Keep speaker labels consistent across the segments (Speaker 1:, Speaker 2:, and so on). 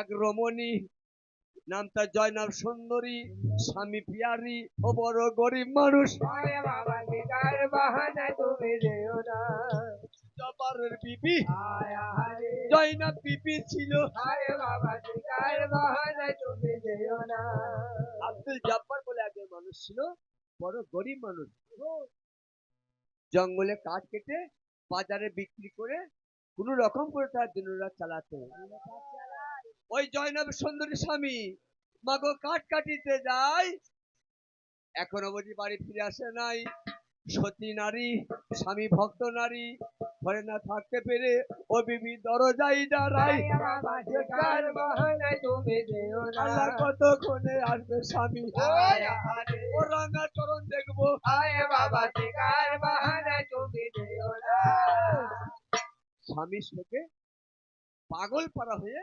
Speaker 1: এক রমণী নাম তার জয়নাব সুন্দরী স্বামী পিয়ারি ও বড় গরিব মানুষ। জয়নাব বিবি ছিল। আব্দুল জব্বার বলে একজন মানুষ ছিল বড় গরিব মানুষ। জঙ্গলে কাঠ কেটে বাজারে বিক্রি করে কোন রকম করে তার দিনরাত চালাতো। ওই জয়নব সুন্দরী স্বামী, মাগো কাঠ কাটিতে যায়। এখনও বুঝি বাড়ি ফিরে আসে নাই। সতী নারী, স্বামী ভক্ত নারী, ঘরে না থাকতে পেরে ও বিবি দরজাই দাঁড়াই আল্লাহ কতক্ষণে আসবে স্বামী? ও রাঙা চরণ দেখব। স্বামী শোকে পাগল পাড়া হয়ে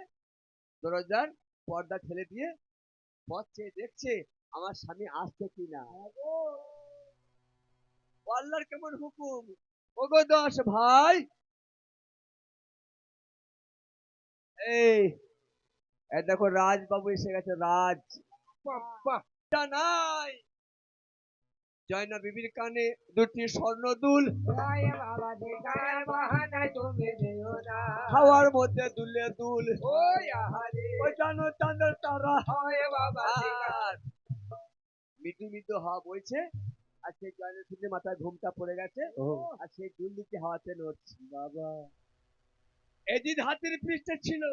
Speaker 1: দরজার পর্দা ঠেলে দিয়ে পথ চেয়ে দেখছে আমার স্বামী আসছে কিনা। ও আল্লাহর কেমন হুকুম? ওগো দাস ভাই। এই দেখো রাজবাবু এসে গেছে রাজ।
Speaker 2: বাবা।
Speaker 1: নাই। জয়না বিবির কানে দুটি স্বর্ণ দুল
Speaker 2: বাবা।
Speaker 1: হাওয়ার মধ্যে দুলে দুল।
Speaker 2: ওই
Speaker 1: জানো চাঁদের তারা। মৃদু মৃদু হাওয়া বইছে আর সেই জয়নের শুনে মাথায় ঘুমটা পড়ে গেছে আর সেই দুল দিকে হাওয়াতে নড়ছে। বাবা। এদিন হাতির পৃষ্ঠে ছিল।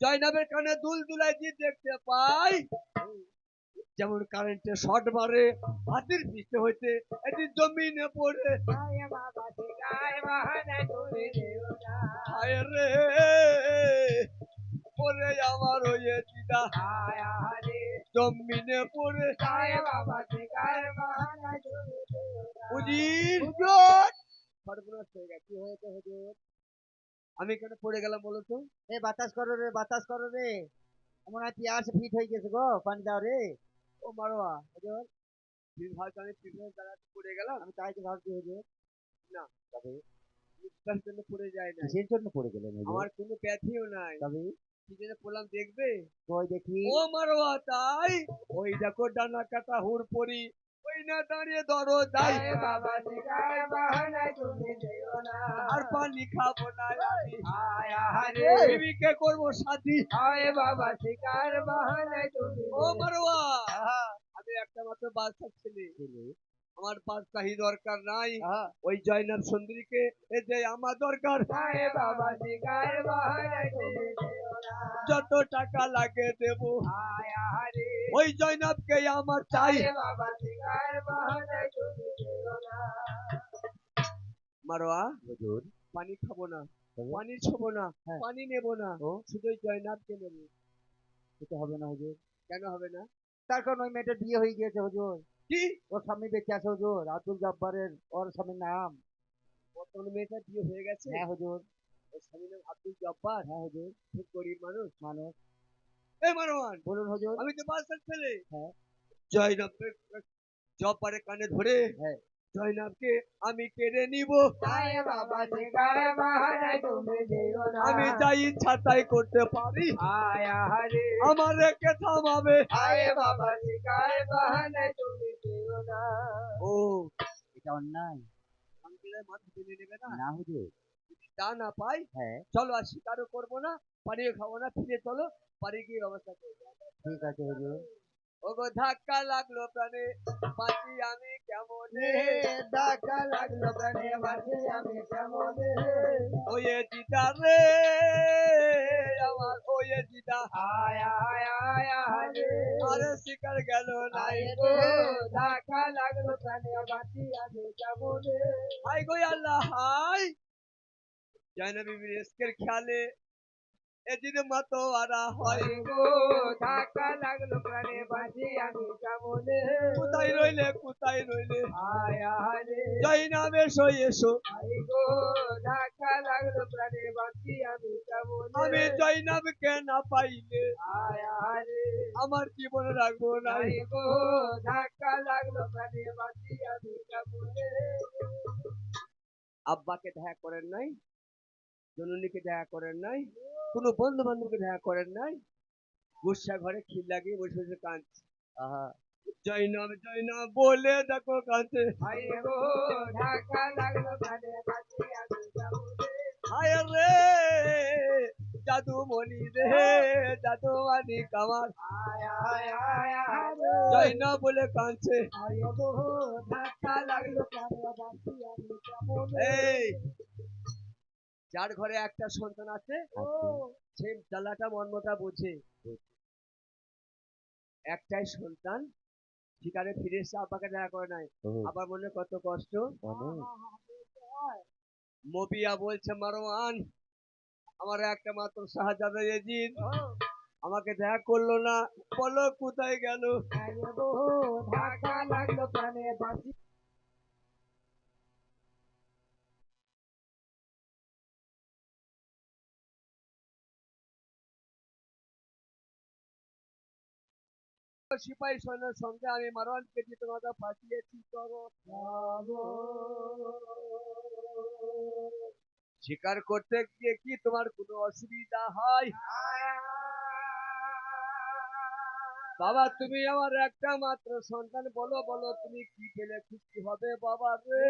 Speaker 1: জয়নাবের কানে দুল দুলাই দিয়ে দেখতে পাই। যেমন কারেন্টে শর্ট মারে হাতির পৃষ্ঠে হইতে এদিন জমিনে পড়ে হায় রে পরে আমার হয়ে দিদা জমিনে পড়ে সর্বনাশ হয়ে গেছে কি হয়েছে হুজুর? আমি কেন পড়ে গেলাম বলো তো?
Speaker 3: এ বাতাস করো রে বাতাস করো রে। এমন হয় পিয়াস ফিট হয়ে গেছে গো পানি দাও রে।
Speaker 1: ও মারোয়া। হুজুর তুমি ভাবছ আমি পিছনে দাঁড়াতে পড়ে গেলাম
Speaker 3: আমি তাই তো ভাবছি হুজুর
Speaker 1: না।
Speaker 3: তবে
Speaker 1: তার জন্য পড়ে যায় না
Speaker 3: সেই জন্য পড়ে গেলেন
Speaker 1: আমার কোনো প্যাথিও নাই।
Speaker 3: তবে
Speaker 1: পড়লাম দেখবে?
Speaker 3: কই দেখি
Speaker 1: ও মারোয়া তাই? ওই দেখো ডানা কাটা হুর পরি না দাঁড়িয়ে ধরো যাই
Speaker 2: আয় বাবা শিকার বাহানায় তুমি যেও না।
Speaker 1: আর পানি খাব না বিবিকে করব সাথী
Speaker 2: আয় বাবা শিকার বাহানায় তুমি
Speaker 1: ও। মারোয়া। আমি একটা মাত্র বাচ্চা ছেলে? আমার বাদশাহী দরকার নাই। ওই জয়নাব সুন্দরীকে। এ যে আমার দরকার। যত টাকা লাগে দেব। ওই জয়নাবকে আমার চাই। মারোয়া
Speaker 3: হুজুর।
Speaker 1: পানি খাব না। পানি ছোবো না।
Speaker 3: হ্যাঁ।
Speaker 1: পানি নেব না। শুধু ওই জয়নাবকে নেব।
Speaker 3: সেটা হবে না হুজুর।
Speaker 1: কেন হবে না?
Speaker 3: তার কারণ ওই মেয়েটা বিয়ে হয়ে গিয়েছে হুজুর।
Speaker 1: কি?
Speaker 3: ওর স্বামী বেঁচে আছে হুজুর আব্দুল জব্বারের ওর স্বামীর নাম।
Speaker 1: বর্তমানে মেয়েটা বিয়ে হয়ে গেছে?
Speaker 3: হ্যাঁ হুজুর।
Speaker 1: ওর স্বামীর নাম আব্দুল জব্বার?
Speaker 3: হ্যাঁ হুজুর।
Speaker 1: খুব গরিব মানুষ।
Speaker 3: মানুষ।
Speaker 1: এই মারোয়ান!
Speaker 3: বলুন হুজুর।
Speaker 1: আমি তো বাসার ছেলে।
Speaker 3: হ্যাঁ।
Speaker 1: জয় জব্বারের কানে ধরে
Speaker 3: হ্যাঁ।
Speaker 1: জয়নাবকে আমি কেড়ে নিব। আমি যাই ইচ্ছা তাই করতে পারি। আমার রেখে থামাবে। ও
Speaker 3: এটা অন্যায়।
Speaker 1: না?
Speaker 3: হুজুর।
Speaker 1: তা না পাই
Speaker 3: হ্যাঁ।
Speaker 1: চলো আর শিকারও করব না পানিও খাব না ফিরে চলো বাড়ি গিয়ে ব্যবস্থা করব
Speaker 3: ঠিক আছে হুজুর।
Speaker 1: ওগো ধাক্কা লাগল প্রাণে বাঁচি আমি কেমন?
Speaker 2: ডাকা লাগল প্রাণে বাঁচি আমি কেমন?
Speaker 1: ওয়ে দিদা রে আমার ওয়ে দিদা
Speaker 2: আয় আয় আয় আহারে
Speaker 1: আরে শিকার গেল নাই
Speaker 2: গো। ডাকা লাগল প্রাণে বাঁচি আমি কেমন?
Speaker 1: হাই গো আল্লাহ হাই জানা বিবির এসকের খেয়ালে এদিন মতো আরা হয়।
Speaker 2: গো ডাকা লাগল প্রাণে বাঁচি আমি কেমন।
Speaker 1: কোথায় রইলে কোথায় রইলে?
Speaker 2: আয় আহারে।
Speaker 1: জয় নামে এসো এসো।
Speaker 2: গো ডাকা লাগল প্রাণে বাঁচি আমি কেমন।
Speaker 1: আমি জয়নাবকে না পাইলে?
Speaker 2: আয় আহারে।
Speaker 1: আমার জীবন রাখব নাই
Speaker 2: আয় গো ধাক্কা লাগল প্রাণে বাঁচি আমি কেমন।
Speaker 1: আব্বাকে দেখা করেন নাই? জননীকে দেখা করেন নাই? কোনো বন্ধু বান্ধবকে দেখা করেন নাই। গুসা ঘরে খিল লাগিয়ে বসে বসে কাঁদছে। আহা। জয়নব বলে দেখো কাঁদছে। হায় রে জাদু মনি রে। জাদু মানি কামার বলে কাঁদছে। এই যার ঘরে একটা সন্তান আছে সে জ্বালাটা মর্মটা বোঝে। একটাই সন্তান শিকারে ফিরে এসে আব্বাকে দেখা করে নাই। আবার মনে কত কষ্ট। মবিয়া বলছে মারওয়ান আমার একটা মাত্র শাহজাদা এজিদ। আমাকে দেখা করল না। বলো কোথায় গেল?
Speaker 2: ধাক্কা লাগল প্রাণে বাঁচি
Speaker 1: সিপাহী সৈন্যের সঙ্গে আমি মারওয়ানকে দিয়ে তোমাকে পাঠিয়েছি শিকার করতে গিয়ে কি তোমার কোনো অসুবিধা হয় বাবা তুমি আমার একটা মাত্র সন্তান বলো বলো তুমি কি পেলে খুশি হবে বাবা রে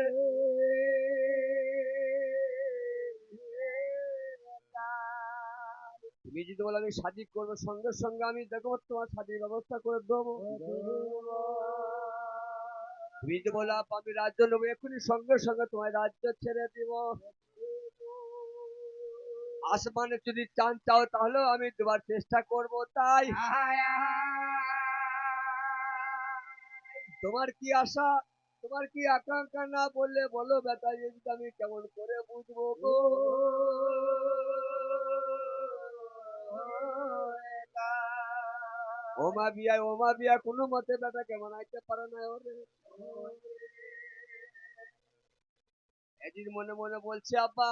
Speaker 1: তুমি যদি আমি শাদি করব, সঙ্গে সঙ্গে আমি দেখো তোমার শাদির ব্যবস্থা করে দেবো। তুমি বলো আমি রাজ্য নেব এখনই সঙ্গে সঙ্গে তোমার রাজ্য ছেড়ে দিব। আসমানে যদি চান চাও তাহলেও আমি দেওয়ার চেষ্টা করব, তাই। তোমার কি আশা? তোমার কি আকাঙ্ক্ষা না বললে বলো বেটা যদি আমি কেমন করে বুঝব গো? ওমা বিয়া ওমা বিয়া, কোনো মতে বেটা কেমন আইতে পারে না ওরে। এদিন মনে মনে বলছে, আব্বা,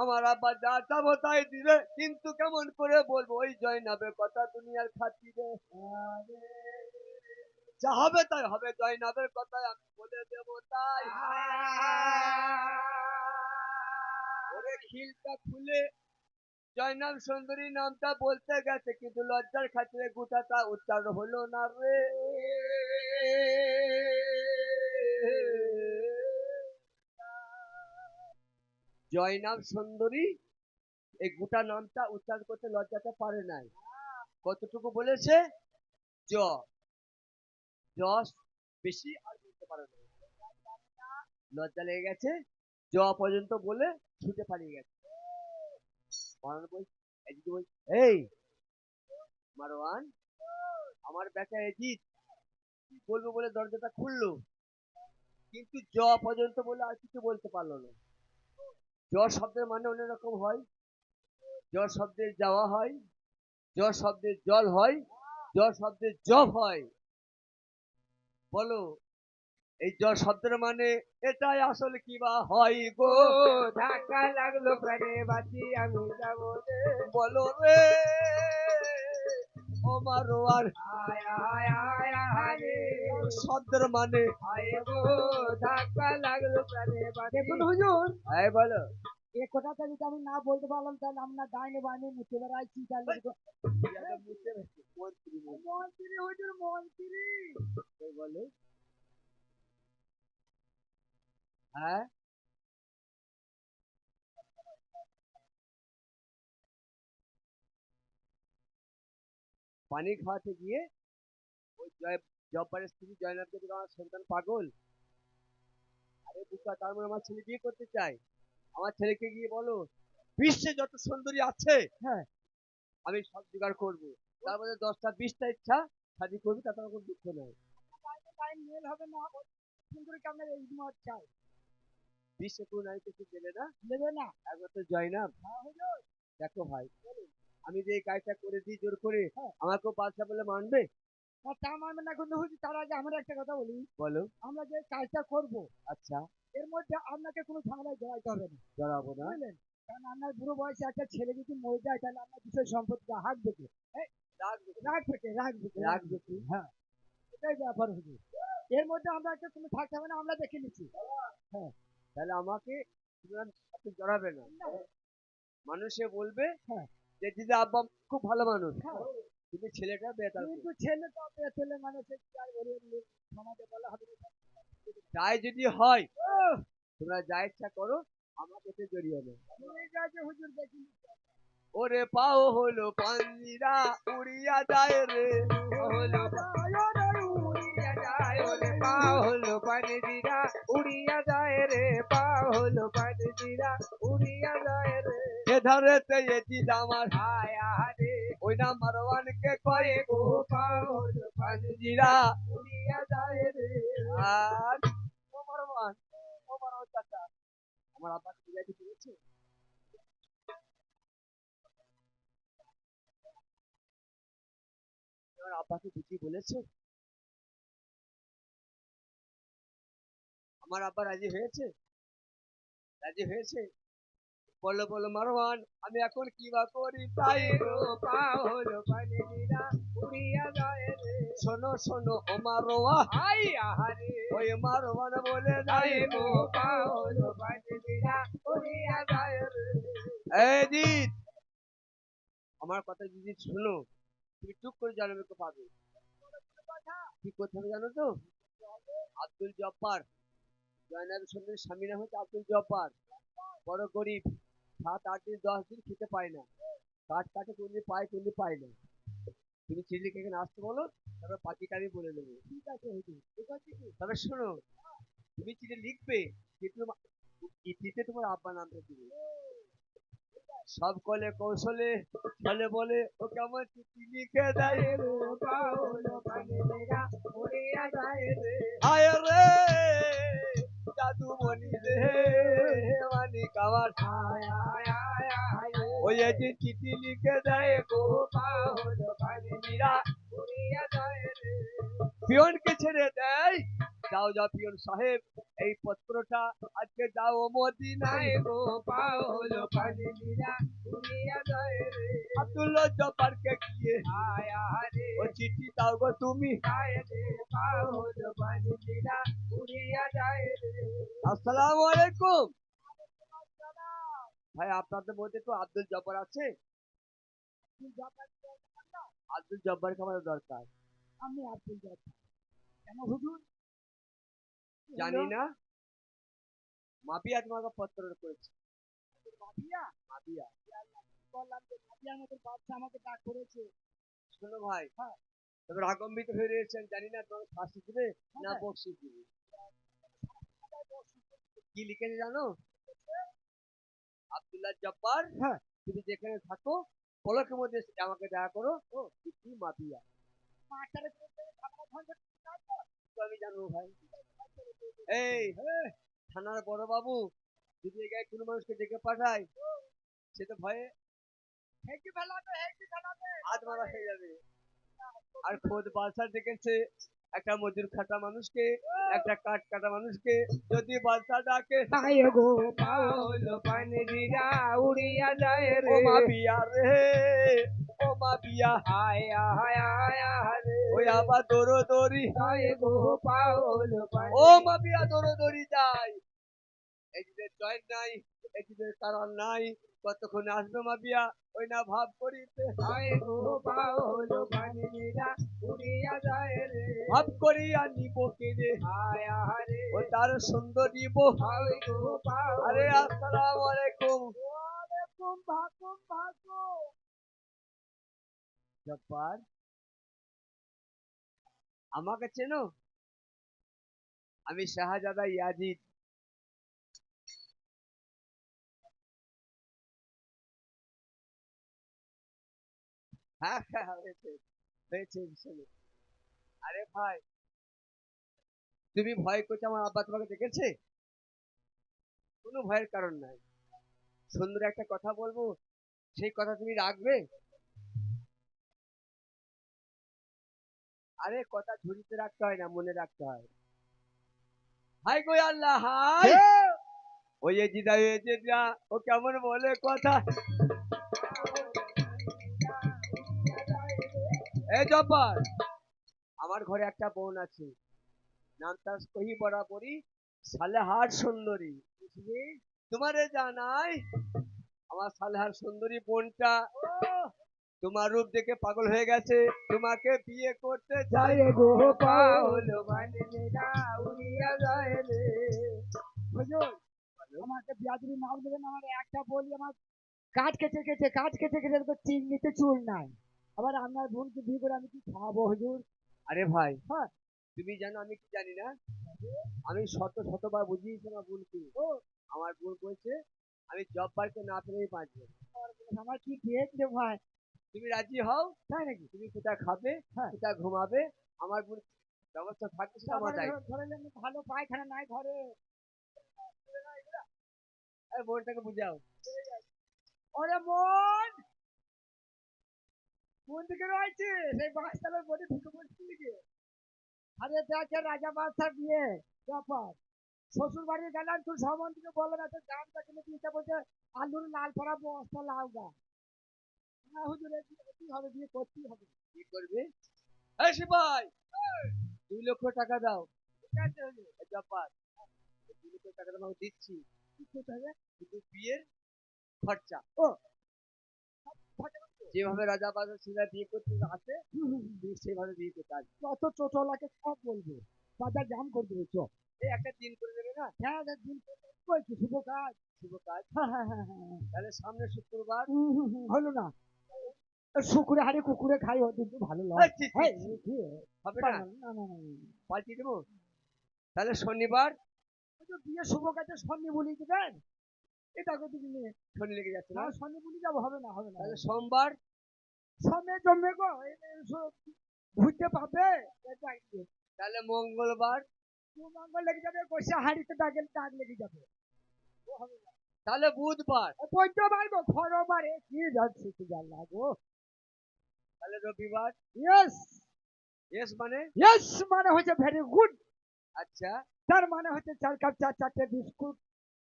Speaker 1: আমার আব্বা যা চাবো তাই দিবে, কিন্তু কেমন করে বলব? ওই জয়নাবের কথা দুনিয়ার খাতিরে। যা হবে তাই হবে, জয়নাবের কথাই আমি বলে দেব তাই। খিলটা খুলে জয়নাব সুন্দরী নামটা বলতে গেছে, কিন্তু লজ্জার খাতিরে গুটাটা উচ্চারণ হলো না রে। জয়নাব সুন্দরী, এই গোটা নামটা উচ্চারণ করতে লজ্জাতে পারে নাই। কতটুকু বলেছে? জ। যশ বেশি আর বলতে পারে না। লজ্জা লেগে গেছে। জ পর্যন্ত বলে ছুটে পালিয়ে গেছে। এজিদ বলছে এই। মারওয়ান আমার এজিদ বলব বলে দরজাটা খুললো। কিন্তু জ পর্যন্ত বলে আর কিছু বলতে পারল না। জ শব্দের মানে অন্যরকম হয়। জ শব্দের যাওয়া হয়। জ শব্দের জল হয়। জ শব্দের জব হয়। বলো এই জ শব্দের মানে এটাই আসলে কি বা হয় গো?
Speaker 2: ধাক্কা লাগল প্রাণে বাঁচি আমি যাব
Speaker 1: বলো রে। ও মারোয়ার
Speaker 2: হায় হায় হায় হায় রে।
Speaker 1: শব্দের মানে?
Speaker 2: ধাক্কা লাগল প্রাণে বাঁচি।
Speaker 3: দেখুন হুজুর।
Speaker 1: হ্যাঁ বলো।
Speaker 3: এ কথাটা যদি আমি না বলতে পারলাম তাহলে আমরা ডাইনে বাইনে মুছে বেড়াইছি তাহলে
Speaker 1: মন্ত্রী
Speaker 3: মন্ত্রী হুজুর মন্ত্রী।
Speaker 1: বলো। হ্যাঁ? পানি খাওয়াতে গিয়ে ওই জয় জব্বারের স্ত্রী জয়নাথকে বলে, আমার সন্তান পাগল। আরে বুকা তার মানে আমার ছেলে বিয়ে করতে চাই আমার ছেলেকে গিয়ে বলো বিশ্বে যত সুন্দরী আছে
Speaker 3: হ্যাঁ।
Speaker 1: আমি সব জোগাড় করব। তার মধ্যে দশটা বিশটা ইচ্ছা শাদি করবি তাতে আমার কোনো দুঃখ নেই।
Speaker 3: হবে না। সুন্দরীকে আপনার এই মত চাই
Speaker 1: বিশ্বে কোনো নারী কিছু দেবে না?
Speaker 3: দেবে না?
Speaker 1: একবার তো জয়নাব।
Speaker 3: হ্যাঁ
Speaker 1: দেখো ভাই আমি যে কাজটা করে দিই জোর করে
Speaker 3: হ্যাঁ।
Speaker 1: আমাকেও বাদশা বলে মানবে?
Speaker 3: তা মানবে না কিন্তু হুজুর তার আগে আমরা একটা কথা বলি।
Speaker 1: বলো।
Speaker 3: আমরা যে কাজটা করব
Speaker 1: আচ্ছা।
Speaker 3: এর মধ্যে আপনাকে কোনো ঝামেলায় জড়াইতে হবে না।
Speaker 1: জড়াবো না।
Speaker 3: বুঝলেন? কারণ আপনার বুড়ো বয়সে একটা ছেলে যদি মরে যায় তাহলে আপনার বিষয় সম্পত্তিটা হাত দেখে
Speaker 1: রাখবে
Speaker 3: থেকে
Speaker 1: রাখবে কি?
Speaker 3: হ্যাঁ। এটাই ব্যাপার হুজুর এর মধ্যে আমরা একটা কোনো থাকতে হবে না আমরা দেখে নিচ্ছি।
Speaker 1: তাহলে আমাকে সাথে জড়াবে না। মানুষে বলবে
Speaker 3: হ্যাঁ।
Speaker 1: যে দিদা আব্বা খুব ভালো মানুষ। কিন্তু ছেলেটা বেতাল
Speaker 3: কিন্তু ছেলে তো মেয়ে ছেলে বলে সমাজে বলা হবে।
Speaker 1: তাই যদি হয় তোমরা যা ইচ্ছা করো আমাকে তো জড়িয়ে না
Speaker 3: ঠিক আছে হুজুর দেখি।
Speaker 1: ওরে পাও হলো পাঞ্জিরা উড়িয়া যায় রে।
Speaker 2: হলো উড়িয়া যায় ওরে পা হলো পানিদিরা উড়িয়া যায় রে পা হলো পানিদিরা উড়িয়া যায় রে।
Speaker 1: এ ধরে এ দিদা আমার
Speaker 2: হায় আরে
Speaker 1: ওই না মারওয়ানকে কয়ে
Speaker 2: গো পা হলো
Speaker 1: পাঞ্জিরা
Speaker 2: উড়িয়া যায় রে।
Speaker 1: আর? ও মারওয়ান ও মারওয়ান চাচা। আমার আব্বা বিরিয়ানি পেয়েছে আমার আব্বাকে বুঝিয়ে বলেছ? আমার আব্বা রাজি হয়েছে? রাজি হয়েছে? বলো বলো মারওয়ান আমি এখন কি বা করি? তাই শোনো শোনো, ও
Speaker 2: আরে
Speaker 1: ওই মারওয়ান বলে এই জিৎ, আমার কথা যদি শোনো। তুমি চুপ করে জানাবে পাবে কি করতে জানো তো? আব্দুল জব্বার জয়নাল সুন্দর স্বামী নাম হচ্ছে আব্দুল জব্বার। বড় গরিব, সাত, আট দিন, দশ দিন খেতে পায় না। কাঠ কাটে, কোনদিন পায় কোনদিন পায় না। তুমি চিলিকে এখানে আসতে বলো, তারপর বাকিটা আমি বলে দেবো। ঠিক আছে ঠিক আছে তবে শোনো, তুমি চিঠি লিখবে কিন্তু ইতিতে তোমার আব্বা নামটা দিবে। সব কলে কৌশলে ছলে বলে, ও কেমন চিঠি লিখে দেয়
Speaker 2: রে।
Speaker 1: আয় রে! জাদু মনি রে মানি
Speaker 2: হায়
Speaker 1: ওই চিঠি লিখে দেয় গো পিয়নকে ছেড়ে দেয় যাও যাও পিয়ন সাহেব এই পত্রটা আজকে যাও মদিনায়
Speaker 2: নাই গো পা হলো পানিদিরা উড়িয়া যায় রে।
Speaker 1: আব্দুল্লাহ জব্বারকে গিয়ে।
Speaker 2: হায় হায়
Speaker 1: ও চিঠি দাও গো তুমি।
Speaker 2: যায় রে পা হলো পানিদিরা উড়িয়া যায় রে।
Speaker 1: আসসালামু আলাইকুম। ভাই আপনাদের মধ্যে তো আব্দুল জব্বার আছে? আব্দুল জব্বারকে আমাদের দরকার।
Speaker 3: আমি আব্দুল জব্বার। কেন হুজুর?
Speaker 1: জানি না। মাপিয়া তোমাকে পত্র করেছে।
Speaker 3: মাফিয়া?
Speaker 1: মাপিয়া
Speaker 3: বললাম যে মাফিয়ার মতো বাচ্চা আমাকে ডাক করেছে।
Speaker 1: শোনো ভাই তবে রাগম্বিত হয়ে রয়েছেন জানি না তোমাকে ফাঁসি দিবে না
Speaker 3: হ্যাঁ।
Speaker 1: দিবে। কি লিখেছে জানো? আব্দুল্লাহ জব্বার
Speaker 3: হ্যাঁ।
Speaker 1: তুমি যেখানে থাকো পলকের মধ্যে আমাকে দেখা করো। ও। কি মাপিয়া
Speaker 3: মাস্টারের
Speaker 1: আমি জানব ভাই। এই থানার বড় বাবু যদি এই গায়ে কোনো মানুষকে ডেকে পাঠায় সে তো ভয়ে হাত মারা হয়ে যাবে। আর খোদ বাদশাহ ডেকেছে একটা মজুর খাটা মানুষকে একটা কাঠ কাটা মানুষকে যদি বাদশা ডাকে
Speaker 2: নাই গো পা হলো পানিদিরা উড়িয়া যায়
Speaker 1: ও মা বিয়া রে। ও মা বিয়া
Speaker 2: হায় হায় হায়
Speaker 1: ওই আবার দৌড়ো দৌড়ি
Speaker 2: নাই গো পা হলো
Speaker 1: ও মা বিয়া দৌড়ো দৌড়ি যায় এদিকে জয়েন নাই এদিকে কারণ নাই কতক্ষণে আসবে মা বিয়া? ওই না ভাব করিতে
Speaker 2: হায় গো পা হলো পানিদিরা উড়িয়া যায় রে।
Speaker 1: ভাব করিয়া নিব কেনে
Speaker 2: হায় হায়
Speaker 1: ও তার সুন্দর নিব।
Speaker 2: পা
Speaker 1: আরে আসসালামু আলাইকুম। জব্বার আমাকে চেনো? আমি শাহজাদা ইয়াজিদ। হ্যাঁ হ্যাঁ হয়েছে হয়েছে শোনো। আরে ভাই তুমি ভয় করছ আমার আব্বা তোমাকে দেখেছে? কোনো ভয়ের কারণ নাই। সুন্দর একটা কথা বলব সেই কথা তুমি রাখবে? আরে কথা ঝুড়িতে রাখতে হয় না মনে রাখতে হয়। হাই গো আল্লাহ হাই! ওই জিদা ওই জিদা ও কেমন বলে কথা? জব্বার। আমার ঘরে একটা বোন আছে। নাম তার কহি বরাবরই সালেহার সুন্দরী। বুঝলি? তোমারে জানাই, আমার সালহার সুন্দরী বোনটা তোমার রূপ দেখে পাগল হয়ে গেছে। তোমাকে বিয়ে করতে চাই
Speaker 3: গো পা হলো বানিরা উড়িয়া যায় রে। হুজুর আমাকে বিয়াদুরি নাম দেবেন আমার একটা বলি, আমার কাজ কেটে কেটে কাজ কেটে কেটে তো চিংড়িতে চুল নাই। আবার আপনার বোনকে বিয়ে করে আমি কি খাওয়াবো হুজুর?
Speaker 1: আরে ভাই
Speaker 3: হ্যাঁ।
Speaker 1: তুমি জানো আমি কি জানি না? আমি শত শতবার বুঝিয়েছি আমার বোনকে।
Speaker 3: ও।
Speaker 1: আমার বোন বলছে আমি জব পার্কে না পেলেই বাঁচবো।
Speaker 3: আমার কি খেয়েছে ভাই?
Speaker 1: তুমি রাজি হও?
Speaker 3: তাই নাকি?
Speaker 1: তুমি কোথায় খাবে
Speaker 3: হ্যাঁ।
Speaker 1: কোথায় ঘুমাবে। আমার বোন ব্যবস্থা থাকছে সেটা আমার দায়িত্ব।
Speaker 3: ভালো পায়খানা নাই ঘরে।
Speaker 1: বোনটাকে বুঝাও।
Speaker 3: ওরে মন রয়েছে। সেই আরে রাজা বিয়ে ব্যাপার শ্বশুর বাড়ি গেলাম তুই সম্বন্ধে বলো না তো দামটা কিনে দিতে বলছে, আলুর লাল পড়া বস্তা, লাউ গা হবে? বিয়ে করতেই হবে।
Speaker 1: কি করবে? দুই লক্ষ টাকা দাও।
Speaker 3: ঠিক আছে
Speaker 1: পার্ক দুই লক্ষ টাকা দিচ্ছি।
Speaker 3: কি করতে হবে?
Speaker 1: বিয়ের খরচা।
Speaker 3: ও।
Speaker 1: যেভাবে রাজা ছেলেরা বিয়ে করতে আসে তুমি সেভাবে বিয়ে করতে আসবে
Speaker 3: কত টোটোলাকে সব বলবে বাজার জাম করে দেবে চো
Speaker 1: এই একটা দিন করে দেবে না?
Speaker 3: হ্যাঁ দিন শুভ কাজ?
Speaker 1: শুভ কাজ? তাহলে সামনে শুক্রবার।
Speaker 3: হলো না। শুকুরে হাড়ি কুকুরে খাই ও কিন্তু ভালো কি?
Speaker 1: হবে
Speaker 3: না?
Speaker 1: না
Speaker 3: না।
Speaker 1: পাল্টিয়ে দেবো? তাহলে শনিবার?
Speaker 3: বিয়ে শুভ কাজে সন্নি বলি দিবেন এটা
Speaker 1: শনি লেগে যাচ্ছে
Speaker 3: না? যাব হবে না হবে না।
Speaker 1: তাহলে সোমবার?
Speaker 3: জমে গো ঘুরতে পাবে?
Speaker 1: তাহলে মঙ্গলবার?
Speaker 3: মঙ্গল লেগে যাবে কষা হাড়িতে দাগে দাগ লেগে যাবে।
Speaker 1: তাহলে বুধবার?
Speaker 3: খরবারে কি যাচ্ছে কি লাগো
Speaker 1: তাহলে রবিবার?
Speaker 3: ইয়েস
Speaker 1: এস মানে?
Speaker 3: ইয়েস মানে হচ্ছে ভেরি গুড
Speaker 1: আচ্ছা।
Speaker 3: তার মানে হচ্ছে চার কাপ চার চারটে বিস্কুট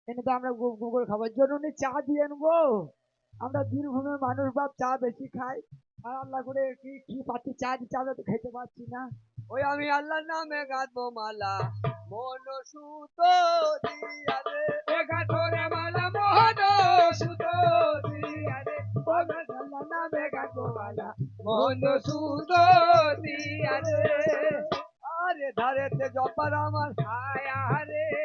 Speaker 3: এনে তো আমরা গু- গুগল খাবার জন্য উনি চা দিয়ে নেব আমরা বীরভূমের মানুষ, বাপ চা বেশি খাই আর আল্লাহ করে কি কি পাচ্ছি? চা দিচ্ছে আমরা তো খেতে পারছি না।
Speaker 1: ওই আমি আল্লাহর নামে গাঁথবো মালা। মন সুতো দিয়া রে।
Speaker 3: এগা মালা মোহন সুতো দিয়া রে। আল্লাহ নামে গাতো মালা। মোহন সুতো দিয়া রে।
Speaker 1: আরে ধারেতে জপার আমার
Speaker 3: আয়া রে।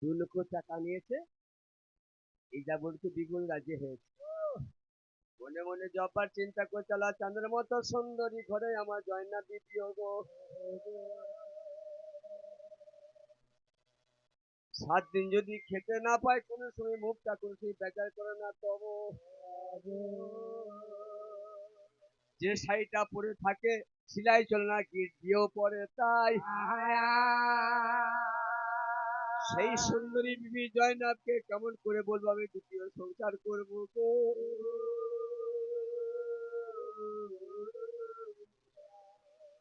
Speaker 1: দু লক্ষ টাকা নিয়েছে। এই দ্বিগুণ হয়েছে। মনে মনে জপার চিন্তা করে চালা চাঁদের মতো সুন্দরী ঘরে আমার জয়না দ্বিতীয় গো সাত দিন যদি খেতে না পায়, কোনো সময় মুখটা কোনো সময় বেকার করে না তব। যে শাড়িটা পরে থাকে, সিলাই চলে না গিয়েও পরে তাই। সেই সুন্দরী বিবি জয়নাবকে কেমন করে বলব আমি? দ্বিতীয় সংসার করব গো।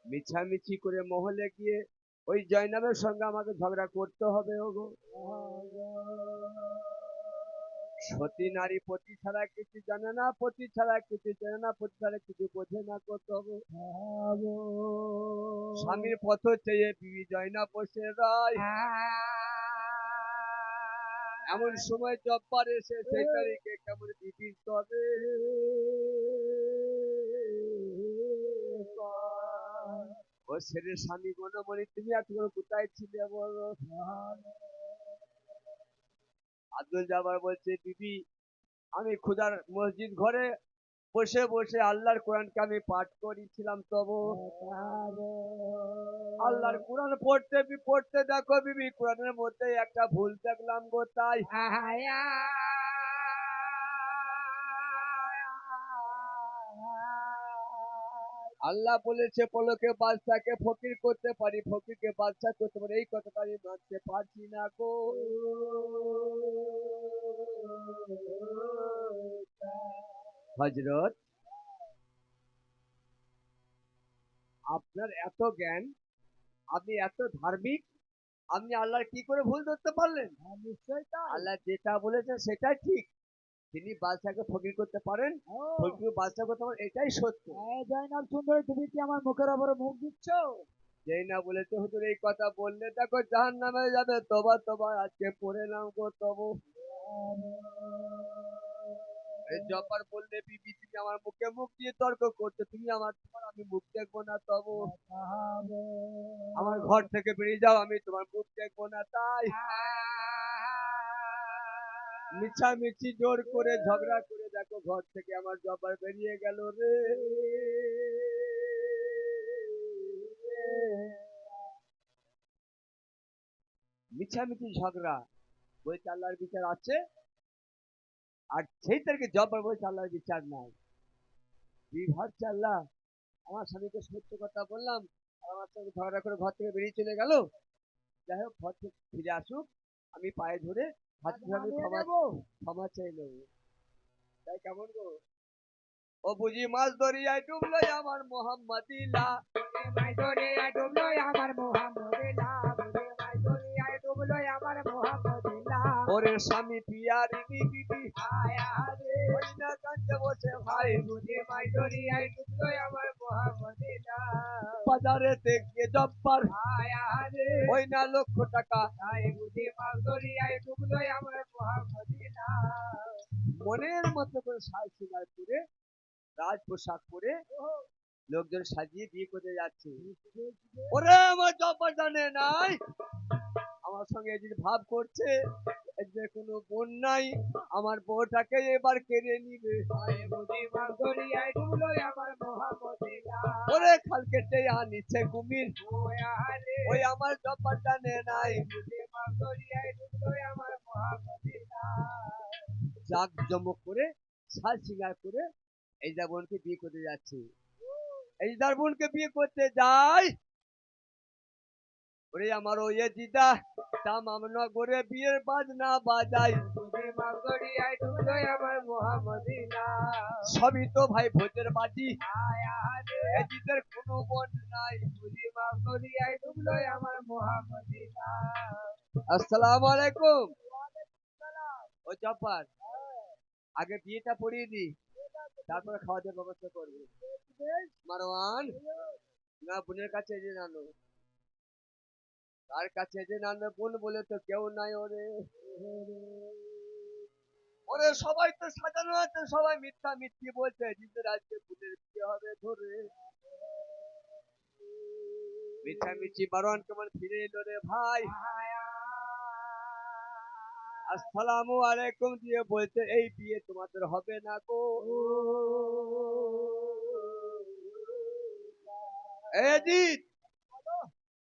Speaker 1: মিছামিছি করে মহলে গিয়ে ওই জয়নাবের সঙ্গে আমাকে ঝগড়া করতে হবে ও গো সতী নারী পতি ছাড়া কিছু জানে না পতি ছাড়া কিছু জানে না পতি ছাড়া কিছু বোঝে না স্বামীর পথ চেয়ে বিবি জয়না বসে রয়। এমন সময় জব্বার এসে সেই তারিখে কেমন বিবির তবে। ও ছেলে স্বামী গণমণি, তুমি এতক্ষণ কোথায় ছিলে বলো? আব্দুল জাবার বলছে বিবি আমি খুদার মসজিদ ঘরে বসে বসে আল্লাহর কোরআনকে আমি পাঠ করেছিলাম তবু। আল্লাহর কোরআন পড়তে পড়তে দেখো বিবি, কোরআনের মধ্যে একটা ভুল দেখলাম গো তাই। আল্লাহ বলেছে, পলকে বাদশাকে ফকির করতে পারি, ফকিরকে বাদশা করতে পারি, এই কথাটা আমি মানতে পারছি না গো। হজরত আপনার এত জ্ঞান আপনি এত ধার্মিক আপনি আল্লাহর কি করে ভুল ধরতে পারলেন?
Speaker 3: নিশ্চয়ই
Speaker 1: আল্লাহ যেটা বলেছে সেটাই ঠিক। তিনি বাদশাকে ফকির করতে পারেন ফকির বাদশা করতে পারেন এটাই সত্য।
Speaker 3: জয়নাব সুন্দরী তুমি কি আমার মুখের ওপরে মুখ দিচ্ছ?
Speaker 1: যেই না বলেছে হুজুর এই কথা বললে দেখো জাহান নামে যাবে তবা তবা আজকে পড়ে নাও গো তবু। বললে বিবি, তুমি আমার মুখে মুখ দিয়ে তর্ক করছ, তুমি আমার তোমার, আমি মুখ দেখব না আমার ঘর থেকে বেরিয়ে যাও, আমি তোমার মুখ দেখব না, তাই। মিছামিছি জোর করে ঝগড়া করে দেখো, ঘর থেকে আমার জব্বার বেরিয়ে গেল রে। মিছামিছি ঝগড়া। বলছে আল্লাহর বিচার আছে। আর সেই তারিখে জব্বার বলছে আল্লাহর বিচার নাই। বিভাগ আল্লাহ আমার স্বামীকে সত্য কথা বললাম আর আমার সঙ্গে ঝগড়া করে ঘর থেকে বেরিয়ে চলে গেল? যাই হোক ঘর থেকে ফিরে আসুক আমি পায়ে ধরে হাত ধরে ক্ষমা ক্ষমা চাই নেব। তাই কেমন গো? ও বুঝি মাছ দরিয়ায় ডুবলো আমার মোহাম্মদিলা
Speaker 2: দরিয়ায় ডুবলো আমার মাই দরিয়ায় ডুবলো আমার
Speaker 1: ওরে স্বামী পিয়ারি বিবি
Speaker 2: আয়া রে।
Speaker 1: ওই না কাঁদতে বসে, ভাই
Speaker 2: বুঝে মাই দরিয়ায় ডুবলো আমার মোহাম্মদিল্লাহ
Speaker 1: বাজারে দেখে জব্বার?
Speaker 2: আয়া রে।
Speaker 1: ওই না লক্ষ টাকা,
Speaker 2: তাই বুঝে মাই দরিয়ায় ডুবলো আমার মোহাম্মদিল্লাহ
Speaker 1: মনের মতো করে সাজ সিঙ্গার করে রাজ পোশাক পরে লোকজন সাজিয়ে বিয়ে করে যাচ্ছে। ওরে আমার জব্বার জানে নাই। আমার সঙ্গে ভাব করছে এদিকে কোনো বোন নাই, আমার বউটাকে এবার কেড়ে নিবে। ওরে খাল কেটে আনিছে কুমির। ওই আমার জানে নাই। জাক জমক করে, সাজ সিঙ্গার করে, এই যা বোনকে বিয়ে করতে যাচ্ছে। এই বোনকে বিয়ে করতে যাই ওরে আমার ওই দিদা তামাম নগরে বিয়ের বাজনা বাজাই।
Speaker 2: আমার
Speaker 1: সবই তো ভাই ভোজের বাজি।
Speaker 2: আয়া রে
Speaker 1: এই দিদের কোনো বোন নাই। আসসালামু আলাইকুম। ও আগে বিয়েটা পড়িয়ে দি। তারপরে খাওয়া দাওয়ার ব্যবস্থা করবে। মারওয়ান, না বোনের কাছে যে নানো তার কাছে যে নানো বোন বলে তো কেউ নাই ওরে। ওরে, সবাই তো সাজানো আছে, সবাই মিথ্যা মিথ্যি বলছে কিন্তু আজকে বোনের বিয়ে হবে ধরে। মিথ্যা মিথ্যি মারওয়ান কেমন ফিরে এলো রে ভাই। আসসালামু আলাইকুম দিয়ে বলছে, এই বিয়ে তোমাদের হবে না গো। এজিৎ